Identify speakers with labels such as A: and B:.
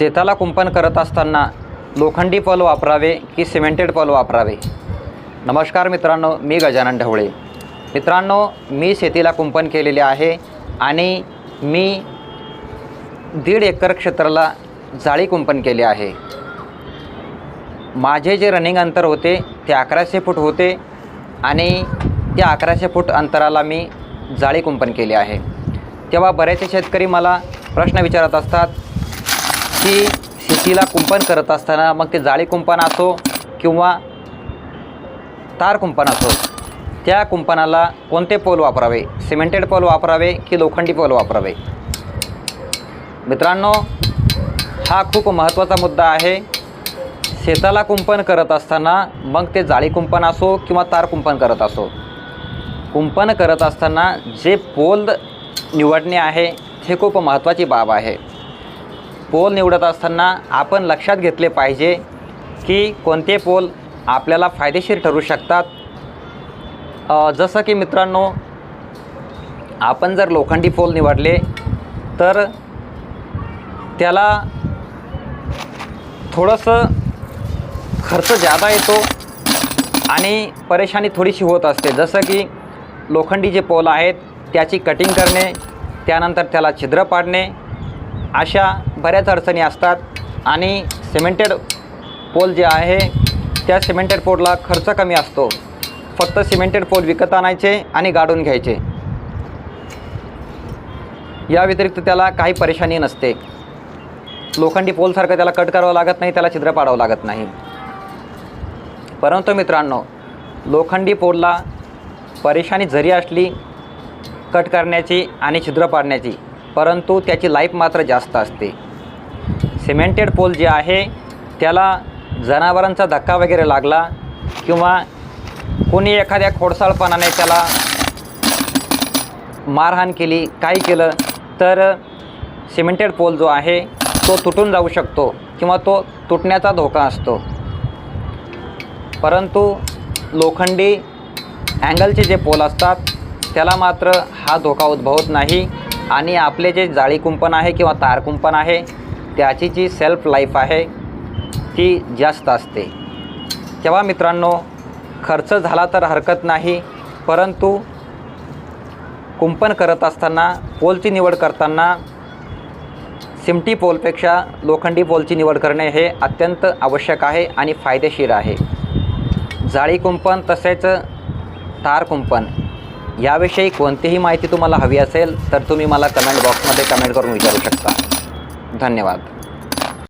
A: शेताला कुंपण करत असताना लोखंडी पल वापरावे की सिमेंटेड पल वापरावे? नमस्कार मित्रांनो मी गजानन ढवळे. मित्रांनो मी शेतीला कुंपण केलेले आहे आणि मी दीड एकर क्षेत्राला जाळी कुंपण केले आहे. माझे जे रनिंग अंतर होते ते अकराशे फूट होते आणि त्या अकराशे फूट अंतराला मी जाळी कुंपण केले आहे. तेव्हा बरेचसे शेतकरी मला प्रश्न विचारत असतात की शेतीला कुंपण करत असताना मग ते जाळी कुंपण असो किंवा तार कुंपण असो त्या कुंपणाला कोणते पोल वापरावे? सिमेंटेड पोल वापरावे की लोखंडी पोल वापरावे? मित्रांनो हा खूप महत्त्वाचा मुद्दा आहे. शेताला कुंपण करत असताना मग ते जाळी कुंपण असो किंवा तार कुंपण करत असो. कुंपण करत असताना जे पोल निवडणे आहे हे खूप महत्त्वाची बाब आहे. पोल निवडत असताना आपण लक्षात घेतले पाहिजे की कोणते पोल आपल्याला फायदेशीर ठरू शकतात. जसं की मित्रांनो आपण जर लोखंडी पोल निवडले तर त्याला थोडंसं खर्च जादा येतो आणि परेशानी थोडीशी होत असते. जसं की लोखंडी जे पोल आहेत त्याची कटिंग करणे त्यानंतर त्याला छिद्र पाडणे अशा बऱ्याच अडचणी असतात आणि सिमेंटेड पोल जे आहे त्या सिमेंटेड पोलला खर्च कमी असतो. फक्त सिमेंटेड पोल विकत आणायचे आणि गाडून घ्यायचे. या व्यतिरिक्त त्याला काही परेशानी नसते. लोखंडी पोलसारखं त्याला कट करावं लागत नाही त्याला छिद्र पाडावं लागत नाही. परंतु मित्रांनो लोखंडी पोलला परेशानी जरी असली कट करण्याची आणि छिद्र पाडण्याची परंतु त्याची लाईफ मात्र जास्त असते. सिमेंटेड पोल जे आहे त्याला जनावरांचा धक्का वगैरे लागला किंवा कोणी एखाद्या खोडसाळपणाने त्याला मारहाण केली काही केलं तर सिमेंटेड पोल जो आहे तो तुटून जाऊ शकतो किंवा तो तुटण्याचा धोका असतो. परंतु लोखंडी अँगलचे जे पोल असतात त्याला मात्र हा धोका उद्भवत नाही आणि आपले जे जाळी कुंपण आहे किंवा तार कुंपण आहे त्याची जी सेल्फ लाईफ आहे ती जास्त असते. तेव्हा मित्रांनो खर्च झाला तर हरकत नाही परंतु कुंपण करत असताना पोलची निवड करताना सिमटी पोलपेक्षा लोखंडी पोलची निवड करणे हे अत्यंत आवश्यक आहे आणि फायदेशीर आहे. जाळी कुंपण तसेच तार कुंपण याविषयी कोणतीही माहिती तुम्हाला हवी असेल तर तुम्ही मला कमेंट बॉक्समध्ये कमेंट करून विचारू शकता. धन्यवाद.